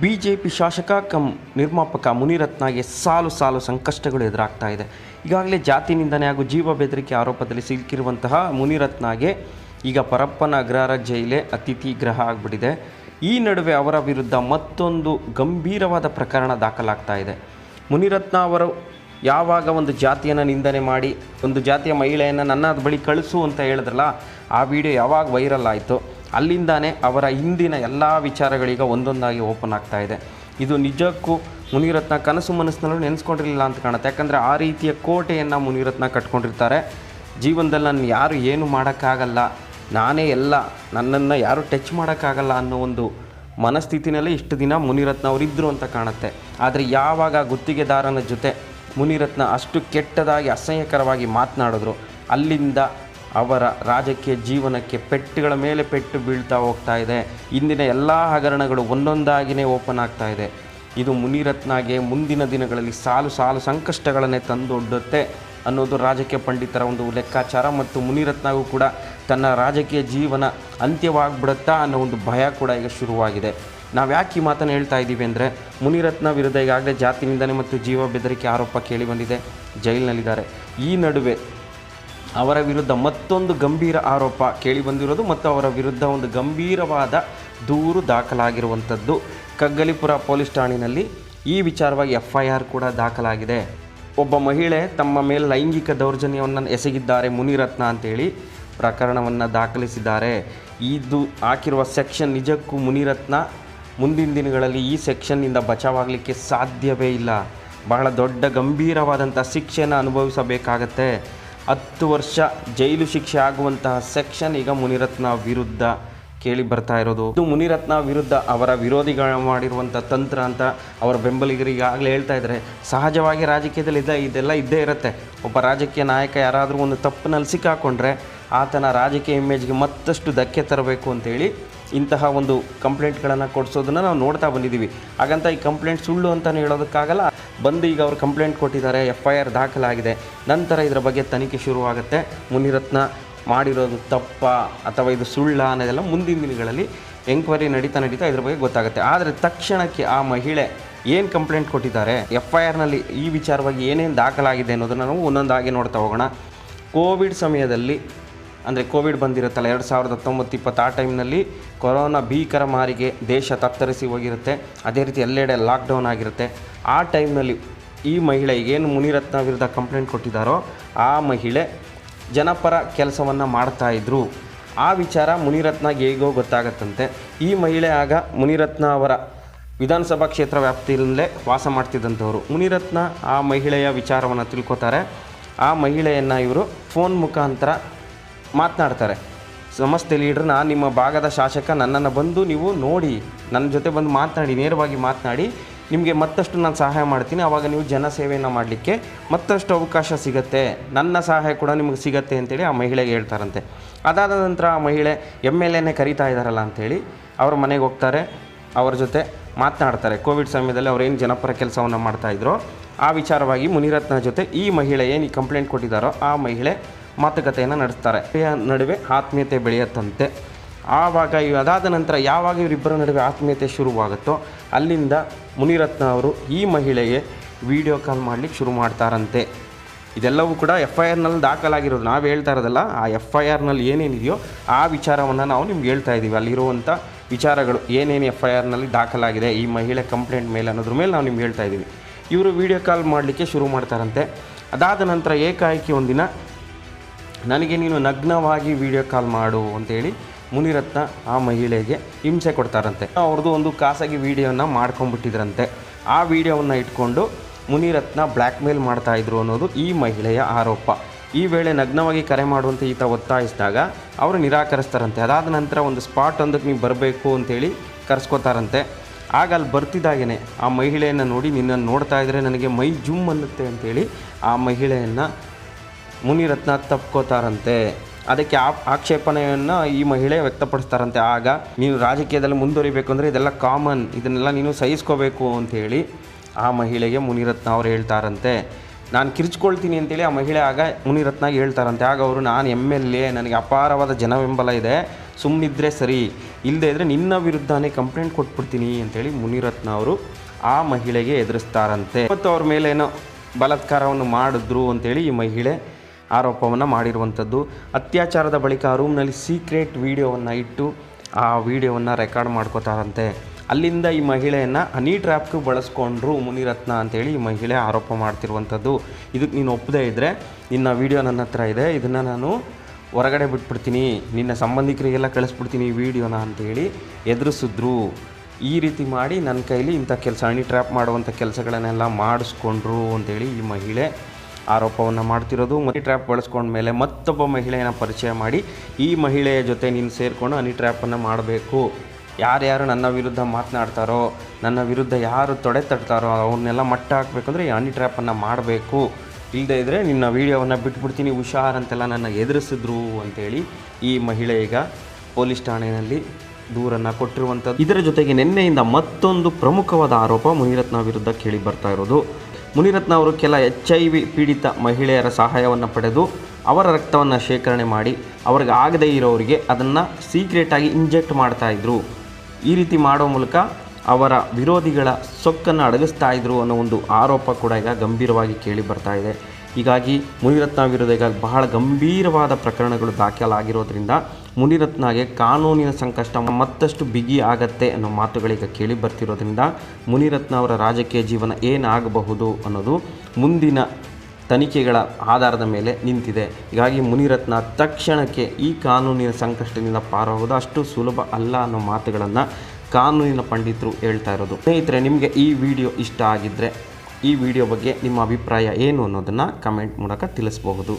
B J P ಶಾಸಕ ಕಂ ನಿರ್ಮಾಪಕ ಮುನಿರತ್ನಗೆ ಸಾಲು ಸಾಲು ಸಂಕಷ್ಟಗಳು ಎದುರಾಗ್ತಾ ಇದೆ. ಈಗಾಗಲೇ ಜಾತಿ ನಿಂದನೆ ಹಾಗೂ ಜೀವ ಬೆದರಿಕೆ ಆರೋಪದಲ್ಲಿ ಸಿಲುಕಿರುವಂತಹ ಮುನಿರತ್ನಗೆ ಈಗ ಪರಪ್ಪನ ಅಗ್ರಹಾರ ಜೈಲೇ ಅತಿಥಿ ಗೃಹ ಆಗಿಬಿಟ್ಟಿದೆ. ಈ ನಡುವೆ ಅವರ ವಿರುದ್ಧ ಮತ್ತೊಂದು ಗಂಭೀರವಾದ ಪ್ರಕರಣ ದಾಖಲಾಗ್ತಾ ಇದೆ. ಮುನಿರತ್ನ ಅವರು ಯಾವಾಗ ಒಂದು ಜಾತಿಯನ್ನು ನಿಂದನೆ ಮಾಡಿ, ಒಂದು ಜಾತಿಯ ಮಹಿಳೆಯನ್ನು ನನ್ನ ಬಳಿ ಕಳಿಸು ಅಂತ ಹೇಳಿದ್ರಲ್ಲ, ಆ ವಿಡಿಯೋ ಯಾವಾಗ ವೈರಲ್ ಆಯಿತು? ಅಲ್ಲಿಂದಾನೇ ಅವರ ಹಿಂದಿನ ಎಲ್ಲ ವಿಚಾರಗಳೀಗ ಒಂದೊಂದಾಗಿ ಓಪನ್ ಆಗ್ತಾ ಇದೆ. ಇದು ನಿಜಕ್ಕೂ ಮುನಿರತ್ನ ಕನಸು ಮನಸ್ಸಿನಲ್ಲೂ ನೆನೆಸ್ಕೊಂಡಿರಲಿಲ್ಲ ಅಂತ ಕಾಣುತ್ತೆ. ಯಾಕಂದರೆ ಆ ರೀತಿಯ ಕೋಟೆಯನ್ನು ಮುನಿರತ್ನ ಕಟ್ಕೊಂಡಿರ್ತಾರೆ. ಜೀವನದಲ್ಲಿ ನಾನು ಯಾರು ಏನು ಮಾಡೋಕ್ಕಾಗಲ್ಲ, ನಾನೇ ಎಲ್ಲ, ನನ್ನನ್ನು ಯಾರು ಟಚ್ ಮಾಡೋಕ್ಕಾಗಲ್ಲ ಅನ್ನೋ ಒಂದು ಮನಸ್ಥಿತಿನಲ್ಲೇ ಇಷ್ಟು ದಿನ ಮುನಿರತ್ನ ಅವರಿದ್ದರು ಅಂತ ಕಾಣುತ್ತೆ. ಆದರೆ ಯಾವಾಗ ಗುತ್ತಿಗೆದಾರನ ಜೊತೆ ಮುನಿರತ್ನ ಅಷ್ಟು ಕೆಟ್ಟದಾಗಿ, ಅಸಹ್ಯಕರವಾಗಿ ಮಾತನಾಡಿದ್ರು, ಅಲ್ಲಿಂದ ಅವರ ರಾಜಕೀಯ ಜೀವನಕ್ಕೆ ಪೆಟ್ಟುಗಳ ಮೇಲೆ ಪೆಟ್ಟು ಬೀಳ್ತಾ ಹೋಗ್ತಾ ಇದೆ. ಇಂದಿನ ಎಲ್ಲ ಹಗರಣಗಳು ಒಂದೊಂದಾಗಿಯೇ ಓಪನ್ ಆಗ್ತಾ ಇದೆ. ಇದು ಮುನಿರತ್ನಾಗೆ ಮುಂದಿನ ದಿನಗಳಲ್ಲಿ ಸಾಲು ಸಾಲು ಸಂಕಷ್ಟಗಳನ್ನೇ ತಂದೊಡ್ಡುತ್ತೆ ಅನ್ನೋದು ರಾಜಕೀಯ ಪಂಡಿತರ ಒಂದು ಲೆಕ್ಕಾಚಾರ ಮತ್ತು ಮುನಿರತ್ನಗೂ ಕೂಡ ತನ್ನ ರಾಜಕೀಯ ಜೀವನ ಅಂತ್ಯವಾಗ್ಬಿಡುತ್ತಾ ಅನ್ನೋ ಒಂದು ಭಯ ಕೂಡ ಈಗ ಶುರುವಾಗಿದೆ. ನಾವು ಯಾಕೆ ಈ ಮಾತನ್ನು ಹೇಳ್ತಾ ಇದ್ದೀವಿ ಅಂದರೆ, ಮುನಿರತ್ನ ವಿರುದ್ಧ ಈಗಾಗಲೇ ಜಾತಿ ನಿಂದನೆ ಮತ್ತು ಜೀವ ಬೆದರಿಕೆ ಆರೋಪ ಕೇಳಿ ಬಂದಿದೆ. ಜೈಲಿನಲ್ಲಿದ್ದಾರೆ. ಈ ನಡುವೆ ಅವರ ವಿರುದ್ಧ ಮತ್ತೊಂದು ಗಂಭೀರ ಆರೋಪ ಕೇಳಿ ಬಂದಿರೋದು ಮತ್ತು ಅವರ ವಿರುದ್ಧ ಒಂದು ಗಂಭೀರವಾದ ದೂರು ದಾಖಲಾಗಿರುವಂಥದ್ದು. ಕಗ್ಗಲಿಪುರ ಪೊಲೀಸ್ ಠಾಣೆಯಲ್ಲಿ ಈ ವಿಚಾರವಾಗಿ ಎಫ್ ಐ ಆರ್ ಕೂಡ ದಾಖಲಾಗಿದೆ. ಒಬ್ಬ ಮಹಿಳೆ ತಮ್ಮ ಮೇಲೆ ಲೈಂಗಿಕ ದೌರ್ಜನ್ಯವನ್ನು ಎಸಗಿದ್ದಾರೆ ಮುನಿರತ್ನ ಅಂತೇಳಿ ಪ್ರಕರಣವನ್ನು ದಾಖಲಿಸಿದ್ದಾರೆ. ಇದು ಹಾಕಿರುವ ಸೆಕ್ಷನ್ ನಿಜಕ್ಕೂ ಮುನಿರತ್ನ. ಮುಂದಿನ ದಿನಗಳಲ್ಲಿ ಈ ಸೆಕ್ಷನ್ನಿಂದ ಬಚಾವಾಗಲಿಕ್ಕೆ ಸಾಧ್ಯವೇ ಇಲ್ಲ. ಬಹಳ ದೊಡ್ಡ ಗಂಭೀರವಾದಂಥ ಶಿಕ್ಷೆಯನ್ನು ಅನುಭವಿಸಬೇಕಾಗತ್ತೆ. ಹತ್ತು ವರ್ಷ ಜೈಲು ಶಿಕ್ಷೆ ಆಗುವಂತಹ ಸೆಕ್ಷನ್ ಈಗ ಮುನಿರತ್ನ ವಿರುದ್ಧ ಕೇಳಿ ಬರ್ತಾ ಇರೋದು. ಇದು ಮುನಿರತ್ನ ವಿರುದ್ಧ ಅವರ ವಿರೋಧಿಗಳು ಮಾಡಿರುವಂಥ ತಂತ್ರ ಅಂತ ಅವರ ಬೆಂಬಲಿಗರು ಆಗಲೇ ಹೇಳ್ತಾ ಇದ್ದಾರೆ. ಸಹಜವಾಗಿ ರಾಜಕೀಯದಲ್ಲಿ ಇದ್ದ ಇದೆಲ್ಲ ಇದ್ದೇ ಇರುತ್ತೆ. ಒಬ್ಬ ರಾಜಕೀಯ ನಾಯಕ ಯಾರಾದರೂ ಒಂದು ತಪ್ಪಿನಲ್ಲಿ ಸಿಕ್ಕಾಕೊಂಡ್ರೆ ಆತನ ರಾಜಕೀಯ ಇಮೇಜ್ಗೆ ಮತ್ತಷ್ಟು ಧಕ್ಕೆ ತರಬೇಕು ಅಂತೇಳಿ ಇಂತಹ ಒಂದು ಕಂಪ್ಲೇಂಟ್ಗಳನ್ನು ಕೊಡಿಸೋದನ್ನು ನಾವು ನೋಡ್ತಾ ಬಂದಿದ್ದೀವಿ. ಹಾಗಂತ ಈ ಕಂಪ್ಲೇಂಟ್ ಸುಳ್ಳು ಅಂತಲೇ ಹೇಳೋದಕ್ಕಾಗಲ್ಲ. ಬಂದು ಈಗ ಅವರು ಕಂಪ್ಲೇಂಟ್ ಕೊಟ್ಟಿದ್ದಾರೆ ಎಫ್ ಐ ಆರ್ ದಾಖಲಾಗಿದೆ. ನಂತರ ಇದರ ಬಗ್ಗೆ ತನಿಖೆ ಶುರುವಾಗುತ್ತೆ. ಮುನಿರತ್ನ ಮಾಡಿರೋದು ತಪ್ಪ ಅಥವಾ ಇದು ಸುಳ್ಳ ಅನ್ನೋದೆಲ್ಲ ಮುಂದಿನ ದಿನಗಳಲ್ಲಿ ಎಂಕ್ವೈರಿ ನಡೀತಾ ನಡೀತಾ ಇದ್ರ ಬಗ್ಗೆ ಗೊತ್ತಾಗುತ್ತೆ. ಆದರೆ ತಕ್ಷಣಕ್ಕೆ ಆ ಮಹಿಳೆ ಏನು ಕಂಪ್ಲೇಂಟ್ ಕೊಟ್ಟಿದ್ದಾರೆ ಎಫ್ ಐ ಆರ್ನಲ್ಲಿ ಈ ವಿಚಾರವಾಗಿ ಏನೇನು ದಾಖಲಾಗಿದೆ ಅನ್ನೋದನ್ನು ನಾವು ಒಂದೊಂದಾಗಿ ನೋಡ್ತಾ ಹೋಗೋಣ. ಕೋವಿಡ್ ಸಮಯದಲ್ಲಿ ಅಂದರೆ ಕೋವಿಡ್ ಬಂದಿರುತ್ತಲ್ಲ, ಎರಡು ಸಾವಿರದ ಹತ್ತೊಂಬತ್ತು ಇಪ್ಪತ್ತು ಆ ಟೈಮ್ನಲ್ಲಿ ಕೊರೋನಾ ಭೀಕರ ಮಾರಿಗೆ ದೇಶ ತತ್ತರಿಸಿ ಹೋಗಿರುತ್ತೆ. ಅದೇ ರೀತಿ ಎಲ್ಲೆಡೆ ಲಾಕ್ಡೌನ್ ಆಗಿರುತ್ತೆ. ಆ ಟೈಮ್ನಲ್ಲಿ ಈ ಮಹಿಳೆ ಏನು ಮುನಿರತ್ನ ವಿರುದ್ಧ ಕಂಪ್ಲೇಂಟ್ ಕೊಟ್ಟಿದ್ದಾರೋ, ಆ ಮಹಿಳೆ ಜನಪರ ಕೆಲಸವನ್ನು ಮಾಡ್ತಾಯಿದ್ರು ಆ ವಿಚಾರ ಮುನಿರತ್ನಗೆ ಹೇಗೋ ಗೊತ್ತಾಗತ್ತಂತೆ. ಈ ಮಹಿಳೆ ಆಗ ಮುನಿರತ್ನ ಅವರ ವಿಧಾನಸಭಾ ಕ್ಷೇತ್ರ ವ್ಯಾಪ್ತಿಯಲ್ಲೇ ವಾಸ ಮಾಡ್ತಿದ್ದಂಥವ್ರು. ಮುನಿರತ್ನ ಆ ಮಹಿಳೆಯ ವಿಚಾರವನ್ನು ತಿಳ್ಕೊತಾರೆ. ಆ ಮಹಿಳೆಯನ್ನು ಇವರು ಫೋನ್ ಮುಖಾಂತರ ಮಾತನಾಡ್ತಾರೆ. ನಮಸ್ತೆ ಲೀಡ್ರ್ ನಾನು ನಿಮ್ಮ ಭಾಗದ ಶಾಸಕ ನನ್ನನ್ನು ಬಂದು ನೀವು ನೋಡಿ, ನನ್ನ ಜೊತೆ ಬಂದು ಮಾತನಾಡಿ, ನೇರವಾಗಿ ಮಾತನಾಡಿ, ನಿಮಗೆ ಮತ್ತಷ್ಟು ನಾನು ಸಹಾಯ ಮಾಡ್ತೀನಿ. ಆವಾಗ ನೀವು ಜನಸೇವೆಯನ್ನು ಮಾಡಲಿಕ್ಕೆ ಮತ್ತಷ್ಟು ಅವಕಾಶ ಸಿಗತ್ತೆ. ನನ್ನ ಸಹಾಯ ಕೂಡ ನಿಮಗೆ ಸಿಗತ್ತೆ ಅಂತೇಳಿ ಆ ಮಹಿಳೆಗೆ ಹೇಳ್ತಾರಂತೆ. ಅದಾದ ನಂತರ ಆ ಮಹಿಳೆ ಎಂ ಎಲ್ ಎನೇ ಕರೀತಾ ಇದ್ದಾರಲ್ಲ ಅಂಥೇಳಿ ಅವ್ರ ಮನೆಗೆ ಹೋಗ್ತಾರೆ. ಅವ್ರ ಜೊತೆ ಮಾತನಾಡ್ತಾರೆ. ಕೋವಿಡ್ ಸಮಯದಲ್ಲಿ ಅವ್ರು ಏನು ಜನಪರ ಕೆಲಸವನ್ನು ಮಾಡ್ತಾಯಿದ್ರು ಆ ವಿಚಾರವಾಗಿ ಮುನಿರತ್ನ ಜೊತೆ ಈ ಮಹಿಳೆ ಏನು ಕಂಪ್ಲೇಂಟ್ ಕೊಟ್ಟಿದ್ದಾರೋ, ಆ ಮಹಿಳೆ ಮಾತುಕತೆಯನ್ನು ನಡೆಸ್ತಾರೆ. ನಡುವೆ ಆತ್ಮೀಯತೆ ಬೆಳೆಯತ್ತಂತೆ. ಆವಾಗ ಇವು ಅದಾದ ನಂತರ ಯಾವಾಗ ಇವರಿಬ್ಬರ ನಡುವೆ ಆತ್ಮೀಯತೆ ಶುರುವಾಗುತ್ತೋ ಅಲ್ಲಿಂದ ಮುನಿರತ್ನ ಅವರು ಈ ಮಹಿಳೆಗೆ ವಿಡಿಯೋ ಕಾಲ್ ಮಾಡಲಿಕ್ಕೆ ಶುರು ಮಾಡ್ತಾರಂತೆ. ಇದೆಲ್ಲವೂ ಕೂಡ ಎಫ್ ಐ ಆರ್ನಲ್ಲಿ ದಾಖಲಾಗಿರೋದು. ನಾವು ಹೇಳ್ತಾ ಇರೋದಲ್ಲ, ಆ ಎಫ್ ಐ ಆರ್ನಲ್ಲಿ ಏನೇನಿದೆಯೋ ಆ ವಿಚಾರವನ್ನು ನಾವು ನಿಮ್ಗೆ ಹೇಳ್ತಾ ಇದ್ದೀವಿ ಅಲ್ಲಿರುವಂಥ ವಿಚಾರಗಳು, ಏನೇನು ಎಫ್ ಐ ಆರ್ನಲ್ಲಿ ದಾಖಲಾಗಿದೆ, ಈ ಮಹಿಳೆ ಕಂಪ್ಲೇಂಟ್ ಮೇಲೆ ಅನ್ನೋದ್ರ ಮೇಲೆ ನಾವು ನಿಮ್ಗೆ ಹೇಳ್ತಾ ಇದ್ದೀವಿ ಇವರು ವಿಡಿಯೋ ಕಾಲ್ ಮಾಡಲಿಕ್ಕೆ ಶುರು ಮಾಡ್ತಾರಂತೆ. ಅದಾದ ನಂತರ ಏಕಾಏಕಿ ಒಂದಿನ ನನಗೆ ನೀನು ನಗ್ನವಾಗಿ ವಿಡಿಯೋ ಕಾಲ್ ಮಾಡು ಅಂತೇಳಿ ಮುನಿರತ್ನ ಆ ಮಹಿಳೆಗೆ ಹಿಂಸೆ ಕೊಡ್ತಾರಂತೆ. ಅವ್ರದ್ದು ಒಂದು ಖಾಸಗಿ ವಿಡಿಯೋನ ಮಾಡ್ಕೊಂಡ್ಬಿಟ್ಟಿದ್ರಂತೆ. ಆ ವಿಡಿಯೋವನ್ನು ಇಟ್ಕೊಂಡು ಮುನಿರತ್ನ ಬ್ಲ್ಯಾಕ್ ಮೇಲ್ ಮಾಡ್ತಾಯಿದ್ರು ಅನ್ನೋದು ಈ ಮಹಿಳೆಯ ಆರೋಪ. ಈ ವೇಳೆ ನಗ್ನವಾಗಿ ಕರೆ ಮಾಡುವಂತೆ ಈತ ಒತ್ತಾಯಿಸಿದಾಗ ಅವರು ನಿರಾಕರಿಸ್ತಾರಂತೆ. ಅದಾದ ನಂತರ ಒಂದು ಸ್ಪಾಟ್ ಒಂದಕ್ಕೆ ನೀವು ಬರಬೇಕು ಅಂತೇಳಿ ಕರೆಸ್ಕೋತಾರಂತೆ. ಆಗ ಅಲ್ಲಿ ಬರ್ತಿದ್ದಾಗೇ ಆ ಮಹಿಳೆಯನ್ನು ನೋಡಿ ನಿನ್ನನ್ನು ನೋಡ್ತಾ ಇದ್ದರೆ ನನಗೆ ಮೈ ಜುಮ್ ಅನ್ನುತ್ತೆ ಅಂತೇಳಿ ಆ ಮಹಿಳೆಯನ್ನು ಮುನಿರತ್ನ ತಪ್ಕೋತಾರಂತೆ ಅದಕ್ಕೆ ಆ ಆಕ್ಷೇಪಣೆಯನ್ನು ಈ ಮಹಿಳೆ ವ್ಯಕ್ತಪಡಿಸ್ತಾರಂತೆ. ಆಗ ನೀನು ರಾಜಕೀಯದಲ್ಲಿ ಮುಂದುವರಿಬೇಕು ಅಂದರೆ ಇದೆಲ್ಲ ಕಾಮನ್ ಇದನ್ನೆಲ್ಲ ನೀನು ಸಹಿಸ್ಕೋಬೇಕು ಅಂಥೇಳಿ ಆ ಮಹಿಳೆಗೆ ಮುನಿರತ್ನ ಅವ್ರು ಹೇಳ್ತಾರಂತೆ. ನಾನು ಕಿರ್ಚ್ಕೊಳ್ತೀನಿ ಅಂತೇಳಿ ಆ ಮಹಿಳೆ ಆಗ ಮುನಿರತ್ನ ಹೇಳ್ತಾರಂತೆ. ಆಗ ಅವರು, ನಾನು ಎಂ ಎಲ್ ಎ ನನಗೆ ಅಪಾರವಾದ ಜನಬೆಂಬಲ ಇದೆ. ಸುಮ್ಮನಿದ್ರೆ ಸರಿ. ಇಲ್ಲದೇ ಇದ್ದರೆ ನಿನ್ನ ವಿರುದ್ಧನೇ ಕಂಪ್ಲೇಂಟ್ ಕೊಟ್ಬಿಡ್ತೀನಿ ಅಂತೇಳಿ ಮುನಿರತ್ನ ಅವರು ಆ ಮಹಿಳೆಗೆ ಎದುರಿಸ್ತಾರಂತೆ. ಮತ್ತು ಅವ್ರ ಮೇಲೇನೋ ಬಲಾತ್ಕಾರವನ್ನು ಮಾಡಿದ್ರು ಅಂತೇಳಿ ಈ ಮಹಿಳೆ ಆರೋಪವನ್ನು ಮಾಡಿರುವಂಥದ್ದು. ಅತ್ಯಾಚಾರದ ಬಳಿಕ ಆ ರೂಮ್ನಲ್ಲಿ ಸೀಕ್ರೆಟ್ ವಿಡಿಯೋವನ್ನು ಇಟ್ಟು ಆ ವಿಡಿಯೋವನ್ನು ರೆಕಾರ್ಡ್ ಮಾಡ್ಕೋತಾರಂತೆ. ಅಲ್ಲಿಂದ ಈ ಮಹಿಳೆಯನ್ನು ಹನಿ ಟ್ರ್ಯಾಪ್ಗೂ ಬಳಸ್ಕೊಂಡ್ರು ಮುನಿರತ್ನ ಅಂತೇಳಿ ಈ ಮಹಿಳೆ ಆರೋಪ ಮಾಡ್ತಿರುವಂಥದ್ದು. ಇದಕ್ಕೆ ನೀನು ಒಪ್ಪದೇ ಇದ್ದರೆ ನಿನ್ನ ವಿಡಿಯೋ ನನ್ನ ಹತ್ರ ಇದೆ, ಇದನ್ನು ನಾನು ಹೊರಗಡೆ ಬಿಟ್ಬಿಡ್ತೀನಿ, ನಿನ್ನ ಸಂಬಂಧಿಕರಿಗೆಲ್ಲ ಕಳಿಸ್ಬಿಡ್ತೀನಿ ಈ ವಿಡಿಯೋನ ಅಂತೇಳಿ ಎದುರಿಸಿದ್ರು. ಈ ರೀತಿ ಮಾಡಿ ನನ್ನ ಕೈಲಿ ಇಂಥ ಕೆಲಸ ಹಣಿ ಟ್ರ್ಯಾಪ್ ಮಾಡುವಂಥ ಕೆಲಸಗಳನ್ನೆಲ್ಲ ಮಾಡಿಸ್ಕೊಂಡ್ರು ಅಂತೇಳಿ ಈ ಮಹಿಳೆ ಆರೋಪವನ್ನು ಮಾಡ್ತಿರೋದು. ಮನಿ ಟ್ರ್ಯಾಪ್ ಬಳಸ್ಕೊಂಡ್ಮೇಲೆ ಮತ್ತೊಬ್ಬ ಮಹಿಳೆಯನ್ನು ಪರಿಚಯ ಮಾಡಿ, ಈ ಮಹಿಳೆಯ ಜೊತೆ ನೀನು ಸೇರಿಕೊಂಡು ಹನಿ ಟ್ರ್ಯಾಪನ್ನು ಮಾಡಬೇಕು. ಯಾರ್ಯಾರು ನನ್ನ ವಿರುದ್ಧ ಮಾತನಾಡ್ತಾರೋ, ನನ್ನ ವಿರುದ್ಧ ಯಾರು ತೊಡೆ ತಟ್ತಾರೋ, ಅವ್ರನ್ನೆಲ್ಲ ಮಟ್ಟ ಹಾಕಬೇಕಂದ್ರೆ ಈ ಹನಿ ಟ್ರ್ಯಾಪನ್ನು ಮಾಡಬೇಕು. ಇಲ್ಲದೇ ಇದ್ದರೆ ನಿನ್ನ ವೀಡಿಯೋವನ್ನು ಬಿಟ್ಬಿಡ್ತೀನಿ, ಹುಷಾರ್ ಅಂತೆಲ್ಲ ನನ್ನ ಎದುರಿಸಿದ್ರು ಅಂತೇಳಿ ಈ ಮಹಿಳೆ ಈಗ ಪೊಲೀಸ್ ಠಾಣೆಯಲ್ಲಿ ದೂರನ್ನು ಕೊಟ್ಟಿರುವಂಥದ್ದು. ಇದರ ಜೊತೆಗೆ ನಿನ್ನೆಯಿಂದ ಮತ್ತೊಂದು ಪ್ರಮುಖವಾದ ಆರೋಪ ಮುನಿರತ್ನ ವಿರುದ್ಧ ಕೇಳಿ ಬರ್ತಾ ಇರೋದು. ಮುನಿರತ್ನ ಅವರು ಕೆಲ ಎಚ್ ಐ ವಿ ಪೀಡಿತ ಮಹಿಳೆಯರ ಸಹಾಯವನ್ನು ಪಡೆದು ಅವರ ರಕ್ತವನ್ನು ಶೇಖರಣೆ ಮಾಡಿ ಅವ್ರಿಗೆ ಆಗದೇ ಇರೋರಿಗೆ ಅದನ್ನು ಸೀಕ್ರೆಟಾಗಿ ಇಂಜೆಕ್ಟ್ ಮಾಡ್ತಾಯಿದ್ರು ಈ ರೀತಿ ಮಾಡೋ ಮೂಲಕ ಅವರ ವಿರೋಧಿಗಳ ಸೊಕ್ಕನ್ನು ಅಡಗಿಸ್ತಾ ಇದ್ರು ಅನ್ನೋ ಒಂದು ಆರೋಪ ಕೂಡ ಈಗ ಗಂಭೀರವಾಗಿ ಕೇಳಿ ಬರ್ತಾ ಇದೆ. ಹೀಗಾಗಿ ಮುನಿರತ್ನ ವಿರುದ್ಧ ಈಗ ಬಹಳ ಗಂಭೀರವಾದ ಪ್ರಕರಣಗಳು ದಾಖಲಾಗಿರೋದ್ರಿಂದ ಮುನಿರತ್ನಗೆ ಕಾನೂನಿನ ಸಂಕಷ್ಟ ಮತ್ತಷ್ಟು ಬಿಗಿ ಆಗತ್ತೆ ಅನ್ನೋ ಮಾತುಗಳೀಗ ಕೇಳಿ ಬರ್ತಿರೋದ್ರಿಂದ ಮುನಿರತ್ನ ಅವರ ರಾಜಕೀಯ ಜೀವನ ಏನಾಗಬಹುದು ಅನ್ನೋದು ಮುಂದಿನ ತನಿಖೆಗಳ ಆಧಾರದ ಮೇಲೆ ನಿಂತಿದೆ. ಹೀಗಾಗಿ ಮುನಿರತ್ನ ತಕ್ಷಣಕ್ಕೆ ಈ ಕಾನೂನಿನ ಸಂಕಷ್ಟದಿಂದ ಪಾರಾಗೋದು ಅಷ್ಟು ಸುಲಭ ಅಲ್ಲ ಅನ್ನೋ ಮಾತುಗಳನ್ನು ಕಾನೂನಿನ ಪಂಡಿತರು ಹೇಳ್ತಾ ಇರೋದು. ಸ್ನೇಹಿತರೆ, ನಿಮಗೆ ಈ ವಿಡಿಯೋ ಇಷ್ಟ ಆಗಿದ್ದರೆ ಈ ವಿಡಿಯೋ ಬಗ್ಗೆ ನಿಮ್ಮ ಅಭಿಪ್ರಾಯ ಏನು ಅನ್ನೋದನ್ನು ಕಮೆಂಟ್ ಮೂಲಕ ತಿಳಿಸ್ಬಹುದು.